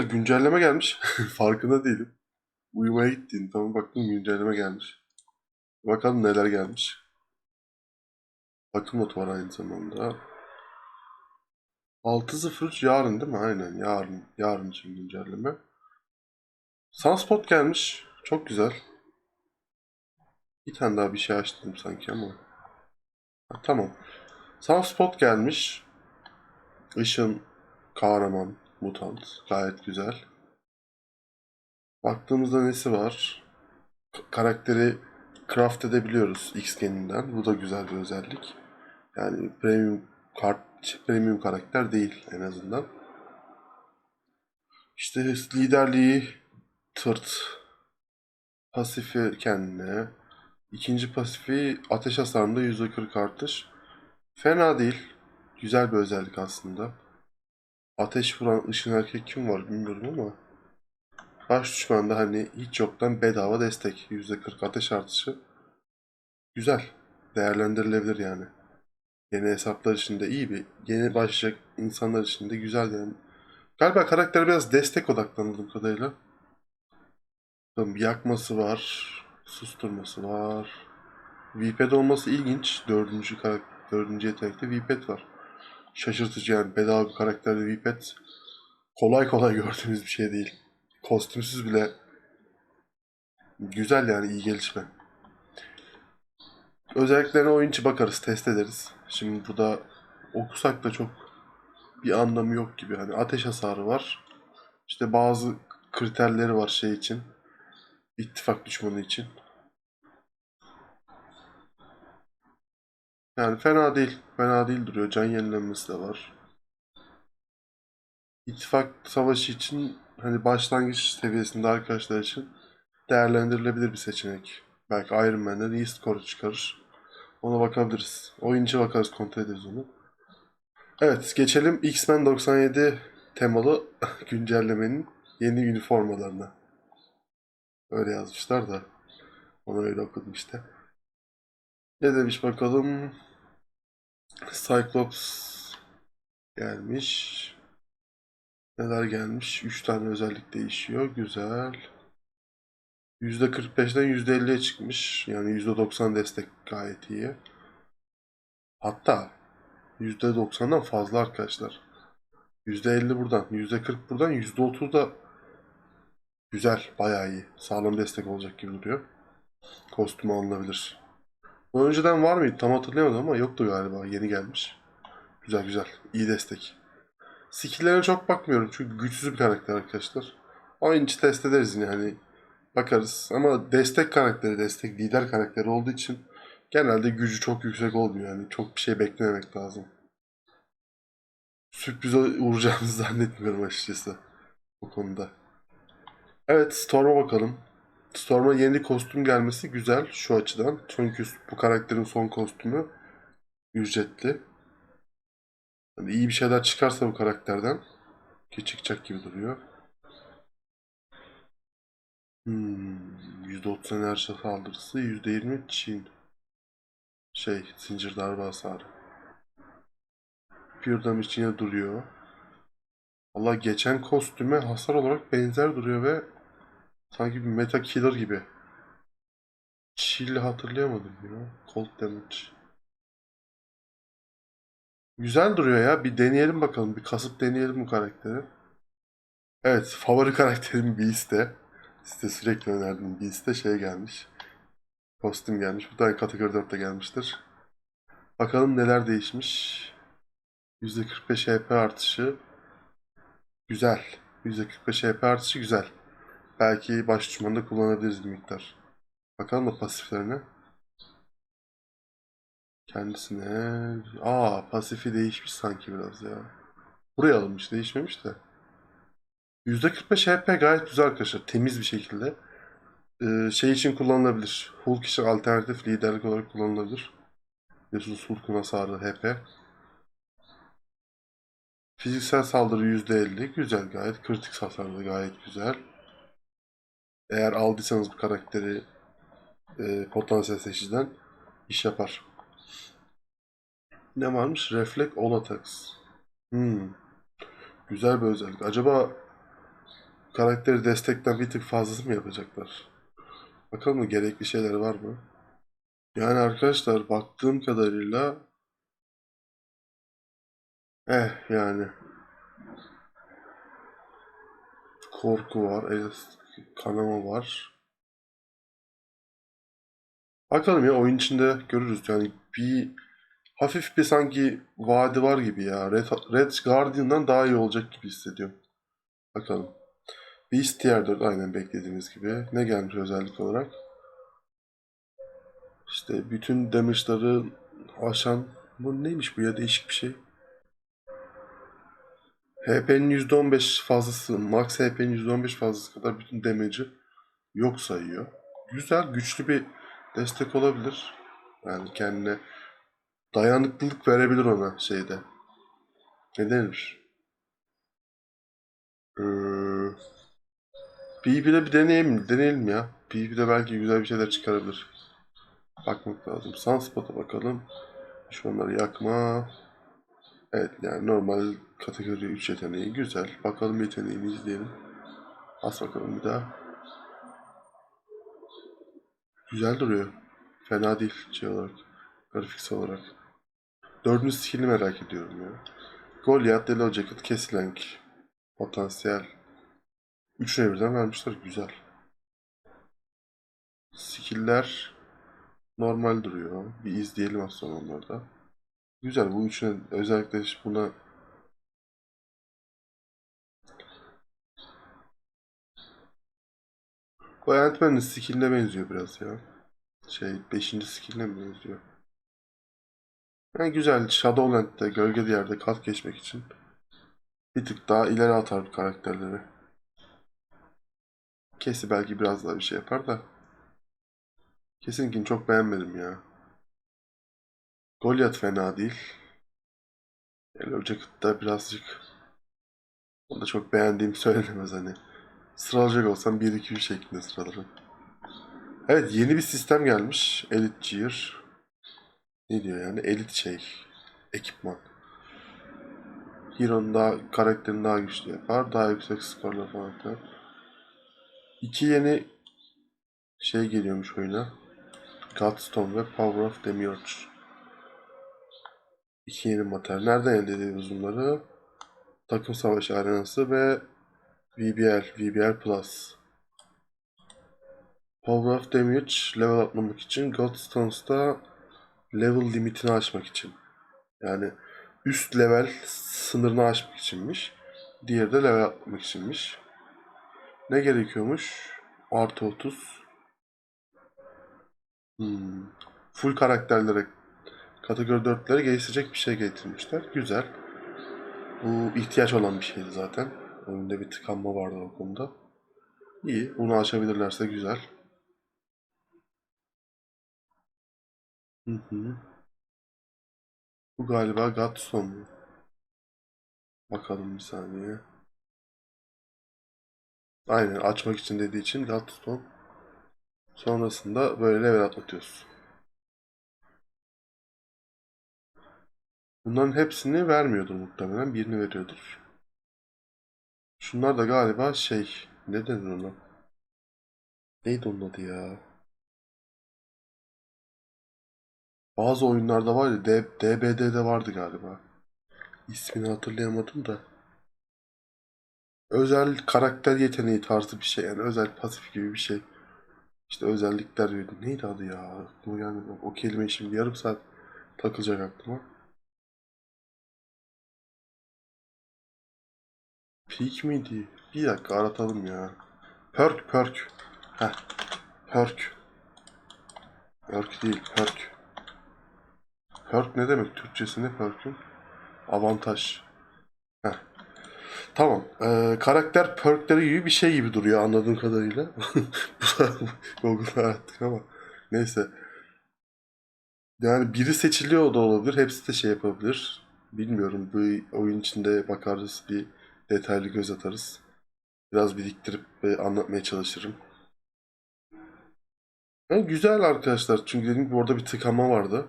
Güncelleme gelmiş. Farkında değilim. Uyumaya gittiğim tamam baktım güncelleme gelmiş. Bakalım neler gelmiş. Bakım notu var aynı zamanda. 6.03 yarın değil mi? Aynen yarın. Yarın için güncelleme. Sunspot gelmiş. Çok güzel. Bir tane daha bir şey açtım sanki ama. Ha, tamam. Sunspot gelmiş. Işın kahraman mutant. Gayet güzel. Baktığımızda nesi var? K- karakteri craft edebiliyoruz X geninden. Bu da güzel bir özellik. Yani premium kart premium karakter değil en azından. İşte liderliği tırt. Pasifi kendine. İkinci pasifi ateş hasarında %40 artış. Fena değil. Güzel bir özellik aslında. Ateş vuran ışın erkek kim var bilmiyorum ama. Baş düşmanda hani hiç yoktan bedava destek. %40 ateş artışı. Güzel. Değerlendirilebilir yani. Yeni hesaplar için de iyi bir. Yeni başlayacak insanlar için de güzel yani. Galiba karakter biraz destek odaklı anladığım kadarıyla. Bakalım, yakması var. Susturması var. VP'de olması ilginç. Dördüncü karakter, dördüncü yetenekte VP'd var. Şaşırtıcı yani. Bedava bir karakterde VP'd kolay kolay gördüğümüz bir şey değil. Kostümsüz bile güzel yani iyi gelişme. Özelliklerine oyuncu bakarız, test ederiz. Şimdi burada okusak da çok bir anlamı yok gibi. Hani ateş hasarı var. İşte bazı kriterleri var şey için. İttifak düşmanı için. Yani fena değil. Fena değil duruyor. Can yenilenmesi de var. İttifak savaşı için hani başlangıç seviyesinde arkadaşlar için değerlendirilebilir bir seçenek. Belki Iron Man'den iyi skoru çıkarır. Ona bakabiliriz. Oyuncu bakarız, kontrol ederiz onu. Evet, geçelim X-Men 97 temalı güncellemenin yeni üniformalarına. Öyle yazmışlar da. Onu öyle okudum işte. Ne demiş bakalım. Cyclops gelmiş. Neler gelmiş? 3 tane özellik değişiyor. Güzel. %45'den %50'ye çıkmış. Yani %90 destek gayet iyi. Hatta %90'dan fazla arkadaşlar. %50 buradan, %40 buradan, %30 da güzel, bayağı iyi. Sağlam destek olacak gibi duruyor. Kostüm alınabilir. Önceden var mıydı? Tam hatırlayamadım ama yoktu galiba. Yeni gelmiş. Güzel güzel. İyi destek. Skill'lerine çok bakmıyorum çünkü güçsüz bir karakter arkadaşlar. Oyun içi test ederiz yine hani bakarız. Ama destek karakteri, destek lider karakteri olduğu için genelde gücü çok yüksek olmuyor. Yani çok bir şey beklememek lazım. Sürprize uğrayacağımızı zannetmiyorum açıkçası bu konuda. Evet Storm'a bakalım. Storm'a yeni kostüm gelmesi güzel şu açıdan. Çünkü bu karakterin son kostümü ücretli. Yani iyi bir şeyler çıkarsa bu karakterden ki çıkacak gibi duruyor. Hmm, %30 enerji saldırısı, %20 Çin. Şey, zincir darbe hasarı. Pure damage yine duruyor. Allah geçen kostüme hasar olarak benzer duruyor ve sanki bir meta killer gibi. Chill'i hatırlayamadım ya. Cold damage. Güzel duruyor ya. Bir deneyelim bakalım. Bir kasıp deneyelim bu karakteri. Evet. Favori karakterim Beast'te. Size sürekli önerdiğim Beast'te şey gelmiş. Kostüm gelmiş. Bu da kategori 4'te gelmiştir. Bakalım neler değişmiş. %45 HP artışı. Güzel. %45 HP artışı güzel. Belki baş düşmanında kullanabiliriz bir miktar. Bakalım da pasiflerine. Kendisine... Aa pasifi değişmiş sanki biraz ya. Buraya alınmış değişmemiş de. %45 HP gayet güzel arkadaşlar. Temiz bir şekilde. Ee, şey için kullanılabilir. Hulk için alternatif liderlik olarak kullanılabilir. Biliyorsunuz Hulk'un hasarı HP. Fiziksel saldırı %50. Güzel gayet. Kritik hasarı gayet güzel. Eğer aldıysanız bu karakteri e, potansiyel seçiciden iş yapar. Ne varmış? Reflect All Attacks. Hmm. Güzel bir özellik. Acaba karakteri destekten bir tık fazlası mı yapacaklar? Bakalım mı gerekli şeyler var mı? Yani arkadaşlar baktığım kadarıyla eh yani korku var, el kanama var. Bakalım ya oyun içinde görürüz. Yani bir hafif bir sanki vaadi var gibi ya. Red, Red Guardian'dan daha iyi olacak gibi hissediyorum. Bakalım. Beast Tier 4 aynen beklediğimiz gibi. Ne gelmiş özellik olarak? İşte bütün damage'ları aşan... Bu neymiş bu ya değişik bir şey. HP'nin %15 fazlası, max HP'nin %15 fazlası kadar bütün damage'ı yok sayıyor. Güzel, güçlü bir destek olabilir. Yani kendine dayanıklılık verebilir ona şeyde. Ne denir? Ee, bir deneyelim, deneyelim ya. PvP'de belki güzel bir şeyler çıkarabilir. Bakmak lazım. Sunspot'a bakalım. Şu onları yakma. Evet yani normal kategori 3 yeteneği güzel. Bakalım yeteneğini izleyelim. Bas bakalım bir daha. Güzel duruyor. Fena değil şey olarak. Grafiksel olarak. Dördüncü skill'i merak ediyorum ya. Goliath, Delo Jacket, Kesilenk. Potansiyel. Üçüne birden vermişler. Güzel. Skill'ler normal duruyor. Bir izleyelim az sonra onları da. Güzel bu üçüne özellikle buna Bu Ant-Man'in skilline benziyor biraz ya. Şey 5. skilline benziyor? Yani güzel Shadowland'de gölge yerde kat geçmek için bir tık daha ileri atar karakterleri. Kesi belki biraz daha bir şey yapar da. Kesinkini çok beğenmedim ya. Goliath fena değil. Yellow Jacket'da birazcık onu da çok beğendiğim söylenemez hani. Sıralayacak olsam 1-2-3 şeklinde sıralarım. Evet yeni bir sistem gelmiş. Elite Gear. Ne diyor yani? Elite şey. Ekipman. Hero'nun daha karakterini daha güçlü yapar. Daha yüksek skorlar falan filan. İki yeni şey geliyormuş oyuna. Godstone ve Power of Demiurge. İki yeni materyal. Nereden elde ediyoruz bunları? Takım savaşı arenası ve VBR, VBR Plus. Power of Damage level atlamak için, Godstones'ta level limitini aşmak için. Yani üst level sınırını aşmak içinmiş. Diğeri de level atlamak içinmiş. Ne gerekiyormuş? Artı 30. Hmm. Full karakterlere kategori 4'lere geliştirecek bir şey getirmişler. Güzel. Bu ihtiyaç olan bir şeydi zaten. Oyunda bir tıkanma vardı o konuda. İyi. Bunu açabilirlerse güzel. Hı hı. Bu galiba Gatson mu? Bakalım bir saniye. Aynen açmak için dediği için Gatstone. Sonrasında böyle level atlatıyoruz. Bunların hepsini vermiyordur muhtemelen. Birini veriyordur. Şunlar da galiba şey. Ne denir ona? Neydi onun adı ya? Bazı oyunlarda var ya D- DBD'de vardı galiba. İsmini hatırlayamadım da. Özel karakter yeteneği tarzı bir şey yani özel pasif gibi bir şey. İşte özellikler. Neydi adı ya? Aklıma gelmedi. O kelime şimdi yarım saat takılacak aklıma. Peak miydi? Bir dakika aratalım ya. Perk perk. Heh. Perk. Perk değil perk. Perk ne demek? Türkçesi ne perk'ün? Avantaj. Heh. Tamam. Ee, karakter perkleri gibi bir şey gibi duruyor anladığım kadarıyla. Google'da arattık ama. Neyse. Yani biri seçiliyor da olabilir. Hepsi de şey yapabilir. Bilmiyorum. Bu oyun içinde bakarız bir detaylı göz atarız. Biraz biriktirip ve anlatmaya çalışırım. Yani güzel arkadaşlar. Çünkü dediğim gibi orada bir tıkanma vardı.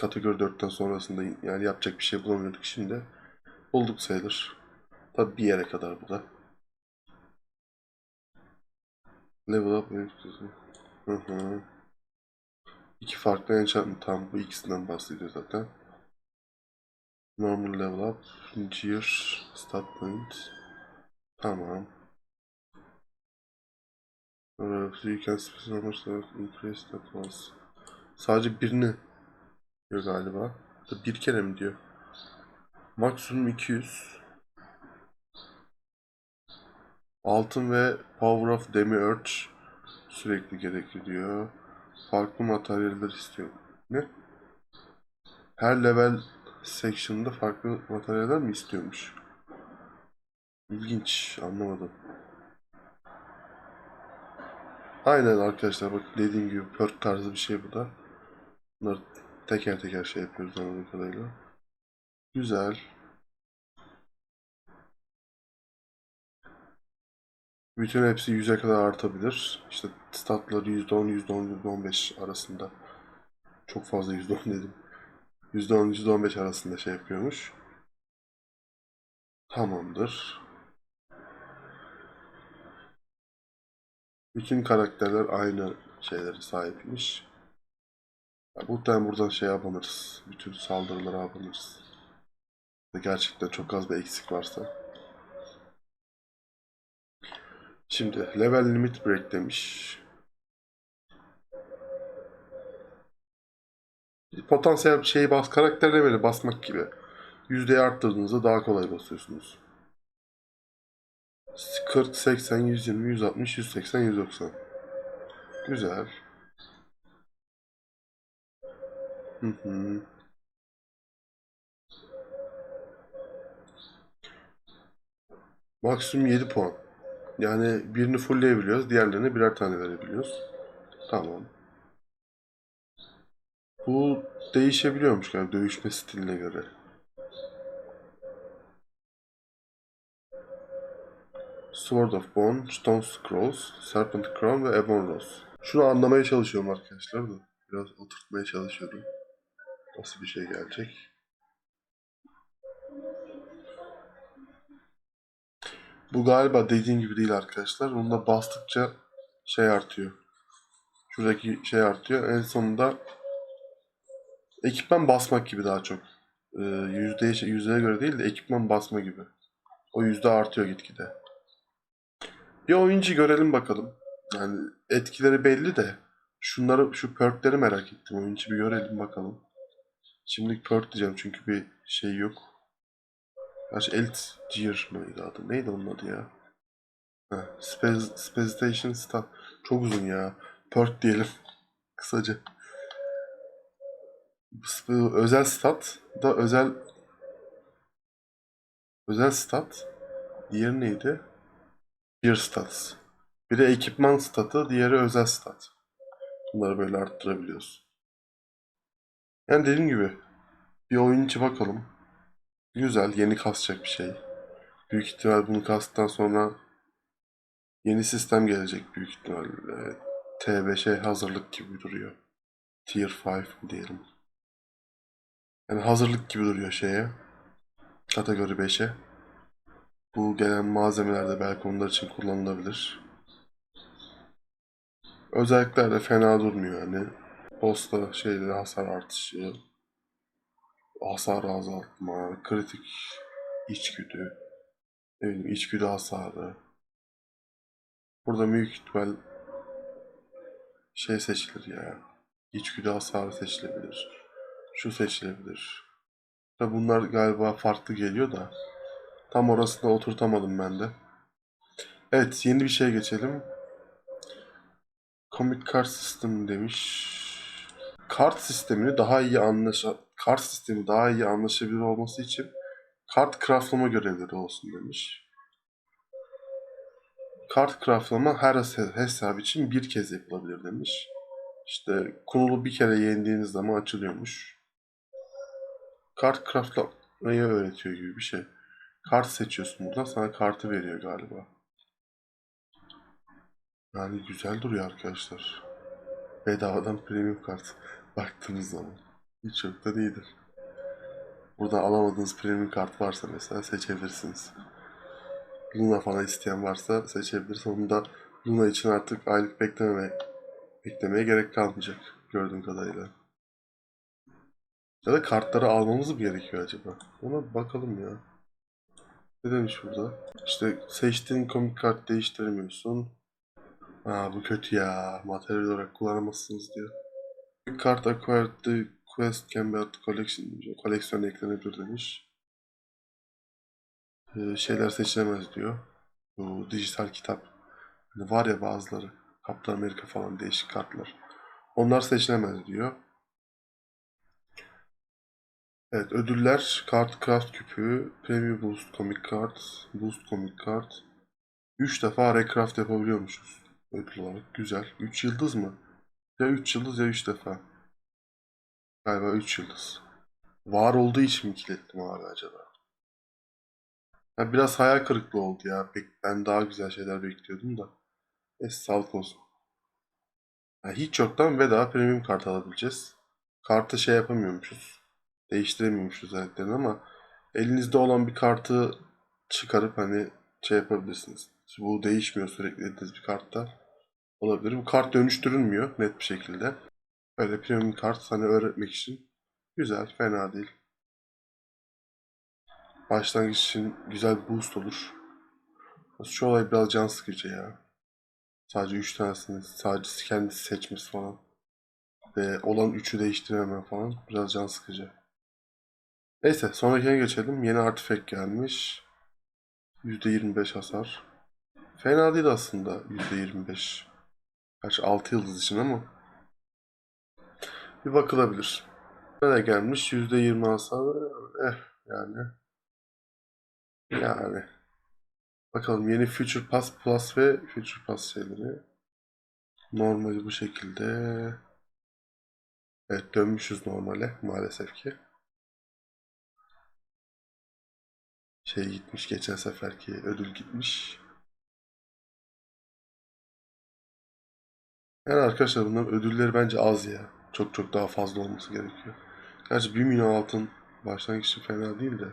Kategori 4'ten sonrasında yani yapacak bir şey bulamıyorduk şimdi. Bulduk sayılır. Tabi bir yere kadar bu da. Level up hı. İki farklı enchantment. Tam bu ikisinden bahsediyor zaten. Normal level up. Gear. Stat point. Tamam. Evet, you can much level increase that was. Sadece birini diyor galiba. Bir kere mi diyor? Maksimum 200. Altın ve Power of Demi-Earth sürekli gerekli diyor. Farklı materyaller istiyor. Ne? Her level section'da farklı materyaller mi istiyormuş? İlginç. Anlamadım. Aynen arkadaşlar bak dediğim gibi perk tarzı bir şey bu da. Bunları teker teker şey yapıyoruz anladığım kadarıyla. Güzel. Bütün hepsi 100'e kadar artabilir. İşte statları %10, %10, %15 arasında. Çok fazla %10 dedim. %10, %15 arasında şey yapıyormuş. Tamamdır. Bütün karakterler aynı şeylere sahipmiş. Ya muhtemelen buradan şey yapabiliriz. Bütün saldırıları yapabiliriz. Gerçekten çok az bir eksik varsa. Şimdi level limit break demiş. Potansiyel şeyi bas, karakter leveli basmak gibi. Yüzdeyi arttırdığınızda daha kolay basıyorsunuz. 40, 80, 120, 160, 180, 190. Güzel. Hı hı. Maksimum 7 puan. Yani birini fullleyebiliyoruz, diğerlerine birer tane verebiliyoruz. Tamam. Bu değişebiliyormuş galiba dövüşme stiline göre. Sword of Bone, Stone Scrolls, Serpent Crown ve Ebon Rose. Şunu anlamaya çalışıyorum arkadaşlar da. Biraz oturtmaya çalışıyorum. Nasıl bir şey gelecek? Bu galiba dediğim gibi değil arkadaşlar. Onu da bastıkça şey artıyor. Şuradaki şey artıyor. En sonunda ekipman basmak gibi daha çok. Ee, yüzdeye, göre değil de ekipman basma gibi. O yüzde artıyor gitgide. Bir oyuncu görelim bakalım. Yani etkileri belli de şunları şu perkleri merak ettim. Oyuncu bir görelim bakalım. Şimdilik perk diyeceğim çünkü bir şey yok. Gerçi Eltgear mıydı adı? Neydi onun adı ya? Heh, Spez, Speciation Stat. Çok uzun ya. Perk diyelim. Kısaca. Özel stat da özel özel stat. Diğeri neydi? Bir stat. Biri ekipman statı, diğeri özel stat. Bunları böyle arttırabiliyoruz. Yani dediğim gibi bir oyuncu bakalım. Güzel, yeni kasacak bir şey. Büyük ihtimal bunu kastıktan sonra yeni sistem gelecek büyük ihtimal. Ee, T5'e hazırlık gibi duruyor. Tier 5 mi diyelim. Yani hazırlık gibi duruyor şeye. Kategori 5'e. Bu gelen malzemeler de belki onlar için kullanılabilir. Özellikler de fena durmuyor yani. Boss'ta şeyde hasar artışı, hasar azaltma, kritik içgüdü, ne bileyim içgüdü hasarı. Burada büyük ihtimal şey seçilir ya. İçgüdü hasarı seçilebilir. Şu seçilebilir. Tabi bunlar galiba farklı geliyor da. Tam orasını oturtamadım ben de. Evet yeni bir şey geçelim. Comic Card System demiş. Kart sistemini daha iyi anlaşa kart sistemi daha iyi anlaşabilir olması için kart craftlama görevleri olsun demiş. Kart craftlama her hesap için bir kez yapılabilir demiş. İşte Kunul'u bir kere yendiğiniz zaman açılıyormuş. Kart craftlamayı öğretiyor gibi bir şey. Kart seçiyorsun buradan sana kartı veriyor galiba. Yani güzel duruyor arkadaşlar. Bedavadan premium kart baktığınız zaman. Hiç çok da değildir. Burada alamadığınız premium kart varsa mesela seçebilirsiniz. Luna falan isteyen varsa seçebilir. Onu da Luna için artık aylık bekleme, beklemeye gerek kalmayacak gördüğüm kadarıyla. Ya da kartları almamız mı gerekiyor acaba? Ona bakalım ya. Ne demiş burada? İşte seçtiğin komik kart değiştiremiyorsun. Aa bu kötü ya. Materyal olarak kullanamazsınız diyor. Kart acquired the quest can be added collection. Koleksiyon eklenebilir demiş. Ee, şeyler seçilemez diyor. Bu dijital kitap. Hani var ya bazıları. Kaptan Amerika falan değişik kartlar. Onlar seçilemez diyor. Evet ödüller kart craft küpü, premium boost comic card, boost comic card. 3 defa recraft yapabiliyormuşuz ödül olarak. Güzel. 3 yıldız mı? Ya 3 yıldız ya 3 defa. Galiba 3 yıldız. Var olduğu için mi kilitledim abi acaba? Ya biraz hayal kırıklığı oldu ya. Ben daha güzel şeyler bekliyordum da. Neyse sağlık olsun. Ya hiç yoktan bedava premium kart alabileceğiz. Kartı şey yapamıyormuşuz. Değiştiremiyormuşuz özelliklerini ama elinizde olan bir kartı çıkarıp hani şey yapabilirsiniz. Bu değişmiyor sürekli eliniz bir kartta. Olabilir. Bu kart dönüştürülmüyor net bir şekilde. Böyle premium kart hani öğretmek için güzel, fena değil. Başlangıç için güzel bir boost olur. Şu olay biraz can sıkıcı ya. Sadece 3 tanesini sadece kendisi seçmesi falan. Ve olan 3'ü değiştiremem falan. Biraz can sıkıcı. Neyse sonrakine geçelim. Yeni artifact gelmiş. %25 hasar. Fena değil aslında %25. Kaç 6 yıldız için ama. Bir bakılabilir. Ne gelmiş? %20 hasar. Eh yani. Yani. Bakalım yeni Future Pass Plus ve Future Pass şeyleri. Normali bu şekilde. Evet dönmüşüz normale maalesef ki. Şey gitmiş geçen seferki ödül gitmiş. Yani arkadaşlar bunların ödülleri bence az ya. Çok çok daha fazla olması gerekiyor. Gerçi 1 milyon altın başlangıç için fena değil de.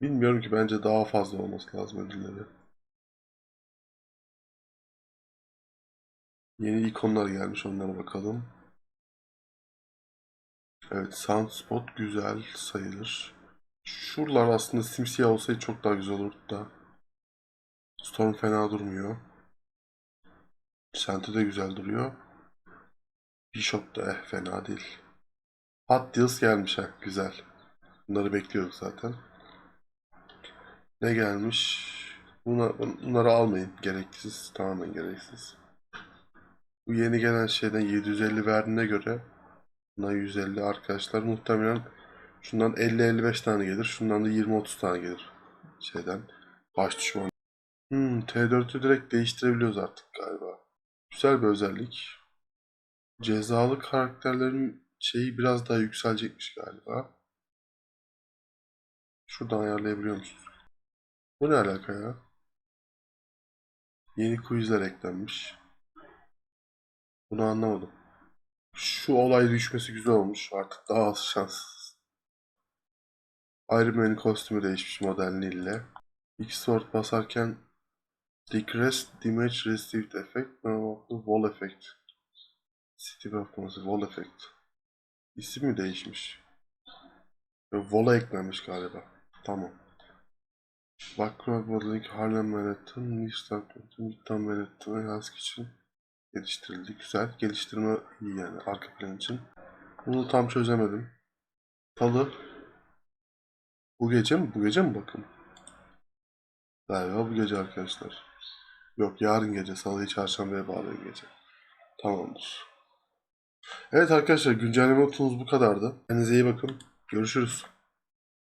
Bilmiyorum ki bence daha fazla olması lazım ödülleri. Yeni ikonlar gelmiş onlara bakalım. Evet Sunspot güzel sayılır. Şuralar aslında simsiyah olsaydı çok daha güzel olurdu da. Storm fena durmuyor. Sente de güzel duruyor. Bishop da eh fena değil. Hot Deals gelmiş ha güzel. Bunları bekliyorduk zaten. Ne gelmiş? Buna, bunları almayın. Gereksiz. Tamamen gereksiz. Bu yeni gelen şeyden 750 verdiğine göre buna 150 arkadaşlar muhtemelen şundan 50-55 tane gelir. Şundan da 20-30 tane gelir. Şeyden. Baş düşman. Hmm, T4'ü direkt değiştirebiliyoruz artık galiba. Güzel bir özellik. Cezalı karakterlerin şeyi biraz daha yükselecekmiş galiba. Şuradan ayarlayabiliyor musunuz? Bu ne alaka ya? Yeni quizler eklenmiş. Bunu anlamadım. Şu olay düşmesi güzel olmuş. Artık daha az şans. Iron Man'in kostümü değişmiş modelleriyle. İki sword basarken Decrease damage received effect. No, wall effect. City performance wall effect. İsim mi değişmiş? Wall'a eklenmiş galiba. Tamam. Backward Modeling Harlem Manhattan, Midtown Manhattan ve Husky için geliştirildi. Güzel. Geliştirme iyi yani arka plan için. Bunu tam çözemedim. Salı. Bu gece mi? Bu gece mi bakın? Galiba bu gece arkadaşlar. Yok yarın gece. Salı'yı çarşambaya bağlayan gece. Tamamdır. Evet arkadaşlar güncelleme notumuz bu kadardı. Kendinize iyi bakın. Görüşürüz.